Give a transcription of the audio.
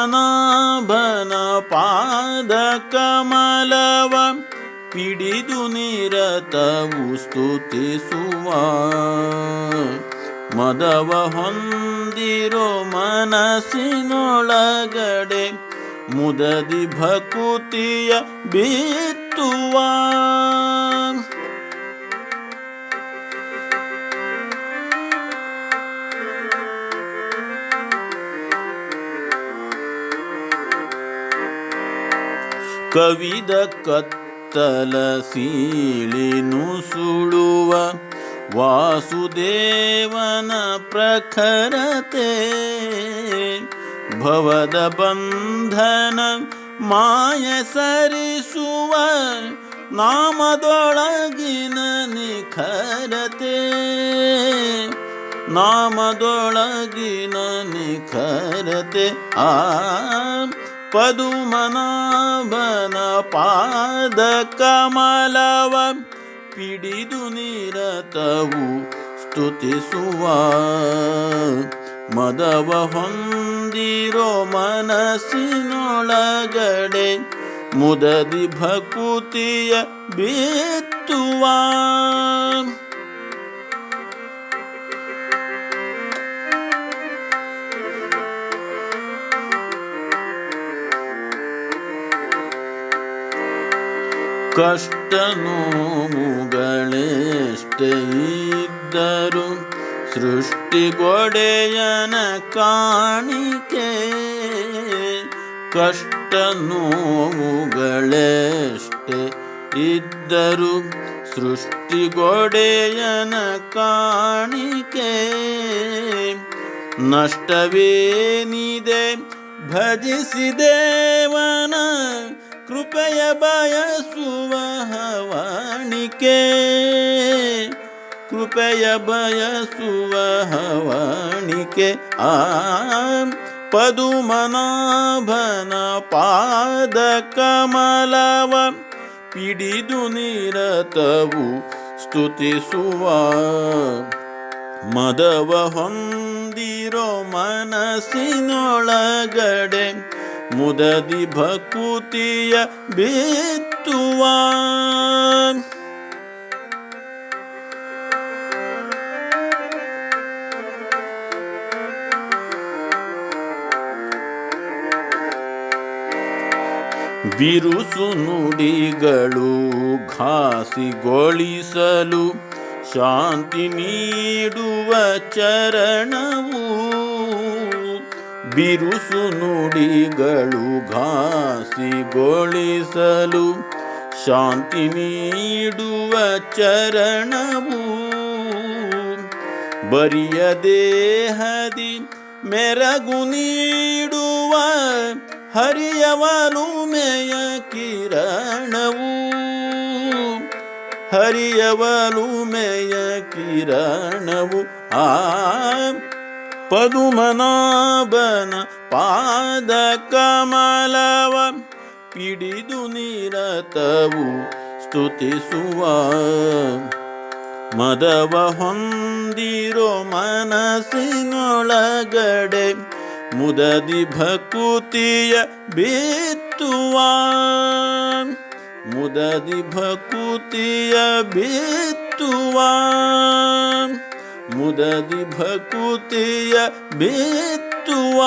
ಪದುಮನಾಭನ ಪಾದ ಕಮಲವ ಪಿಡಿದು ನಿರತವು ಸ್ತುತಿಸುವ ಮದವ ಹೊಂದಿರೋ ಮನಸ್ಸಿನೊಳಗಡೆ ಮುದದಿ ಭಕುತಿಯ ಬಿತ್ತುವ. ಕವಿದ ಕತ್ತಲ ಸೀಳಿನು ಸುಳುವ ವಾಸುದೇವನ ಪ್ರಖರತೆ. ಭವದ ಬಂಧನ ಮಾಯ ಸರಿಸುವ ನಾಮದೊಳಗಿನ ನಿಖರತೆ. ನಾಮದೊಳಗಿನ ನಿಖರತೆ ಆ ಪದುಮನಾಭನ ಪಾದ ಕಮಲವ ಪಿಡಿದು ನಿರತವು ಸ್ತುತಿಸುವ. ಮದವ ಹೊಂದಿರೋ ಮನಸ್ಸಿನೊಳಗಡೆ ಮುದದಿ ಭಕುತಿಯ ಬಿತ್ತುವ ಕಷ್ಟ ನೋವುಗಳೆಷ್ಟೇ ಇದ್ದರು ಸೃಷ್ಟಿಗೊಡೆಯನ ಕಾಣಿಕೆ ಕಷ್ಟ ನೋವುಗಳೆಷ್ಟೆ ಇದ್ದರು ಸೃಷ್ಟಿಗೊಡೆಯನ ಕಾಣಿಕೆ ನಷ್ಟವೇನಿದೆ ಭಜಿಸಿದೇವನ ಕೃಪೆಯ ಬಯಸುವ ಹವಾಣಿಕೆ. ಕೃಪೆಯ ಬಯಸುವ ಹವಾಣಿಕೆ ಆ, ಪದುಮನಾಭನ ಪಾದ ಕಮಲವ ಪಿಡಿದು ನಿರತವು ಸ್ತುತಿಸುವ. ಮದವ ಹೊಂದಿರೋ ಮನಸ್ಸಿನೊಳಗಡೆ ಮುದದಿ ಭಕುತಿಯ ಬಿತ್ತುವ. ಬಿರುಸು ನುಡಿಗಳು ಘಾಸಿಗೊಳಿಸಲು ಶಾಂತಿ ನೀಡುವ ಚರಣವು. ಬಿರುಸು ನುಡಿಗಳು ಘಾಸಿಗೊಳಿಸಲು ಶಾಂತಿ ನೀಡುವ ಚರಣವು. ಬರಿಯ ದೇಹದಿ ಮೆರಗು ನೀಡುವ ಹರಿಯವಲುಮೆಯ ಕಿರಣವು. ಹರಿಯವಲುಮೆಯ ಕಿರಣವು. ಆ ಪದುಮನಾಭನ ಪಾದ ಕಮಲವ ಪಿಡಿದು ನಿರತವು ಸ್ತುತಿಸುವ. ಮದವ ಹೊಂದಿರೋ ಮನಸ್ಸಿನೊಳಗಡೆ ಮುದದಿ ಭಕುತಿಯ ಬೇತ್ತುವ. ಮುದದಿ ಭಕುತಿಯ ಬೇತ್ತುವ. ಮುದದಿ ಭಕುತಿಯ ಬೇತ್ತುವ.